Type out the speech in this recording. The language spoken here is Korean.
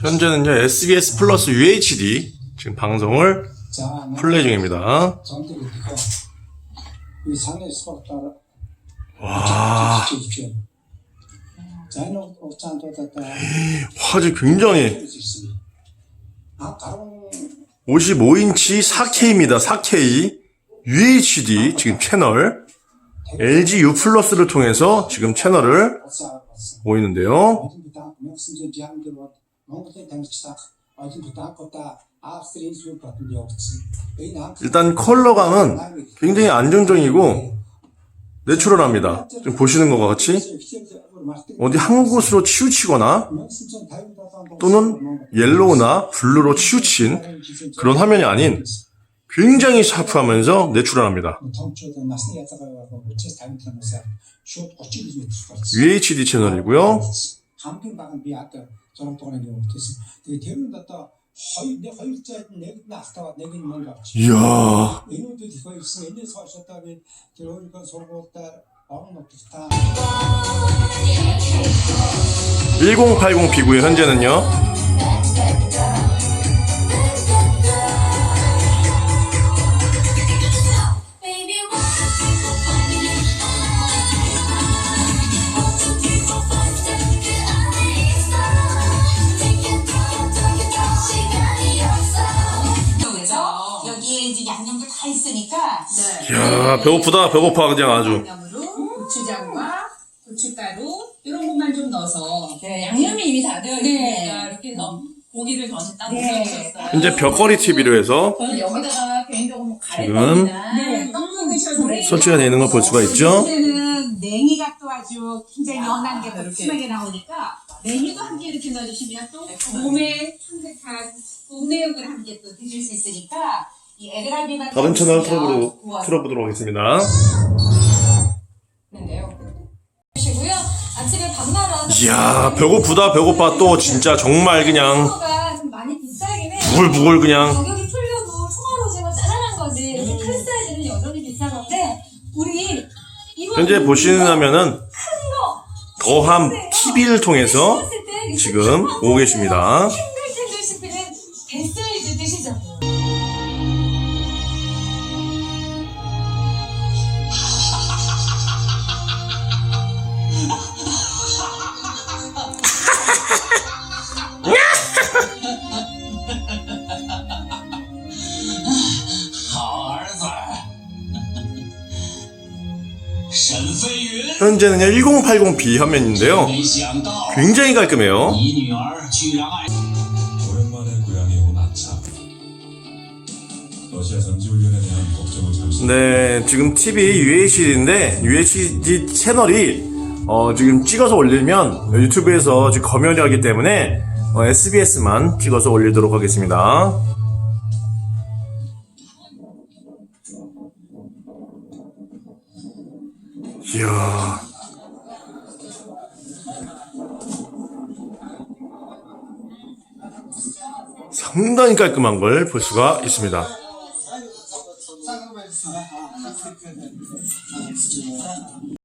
현재는요 SBS 플러스 UHD 지금 방송을 플레이 중입니다. 와. 화질 굉장히 55인치 4K입니다. 4K UHD 지금 채널. LG U 플러스를 통해서 지금 채널을 보이는데요. 일단 컬러감은 굉장히 안정적이고 내추럴합니다. 지금 보시는 것과 같이 어디 한 곳으로 치우치거나 또는 옐로우나 블루로 치우친 그런 화면이 아닌 굉장히 샤프하면서 내추럴합니다. UHD 채널이고요. 이야. 1080 피구의 현재는요 이제 양념도 다 있으니까 이야 배고프다 배고파 그냥 아주. 양념으로 고추장과 고춧가루 이런 것만 좀 넣어서 네, 양념이 이미 다 되어 네. 있으니까 이렇게 넣 고기를 딱 네. 넣어주셨어요. 현재 벽걸이 TV로 해서 저는 여기다가 개인적으로 뭐 지금 가래떡이나 네, 떡 설치가 되어 있는 걸 볼 수가 있죠. 이제는 냉이가 또 아주 굉장히 연한 게 이렇게. 심하게 나오니까 냉이도 함께 이렇게 넣어주시면 또 몸에 향긋한 국내육을 함께 또 드실 수 있으니까 다른 채널 틀어보도록, 틀어보도록 하겠습니다. 밥 먹으러 와서 이야 배고프다 배고파 또 진짜 정말 그냥. 부글부글 그냥. 가격이 풀려도 통화로 지금 짜잘한 거지. 이렇게 큰 사이즈는 여전히 비싼 건데 우리 이거 현재 보시는 화면은 더함 TV를 통해서 때 이렇게 지금 탁 보고 계십니다. 현재는 1080p 화면인데요. 굉장히 깔끔해요. 네, 지금 TV UHD인데 UHD 채널이 어, 지금 찍어서 올리면 유튜브에서 지금 검열이 하기 때문에 어, SBS만 찍어서 올리도록 하겠습니다. 이야. 상당히 깔끔한 걸 볼 수가 있습니다.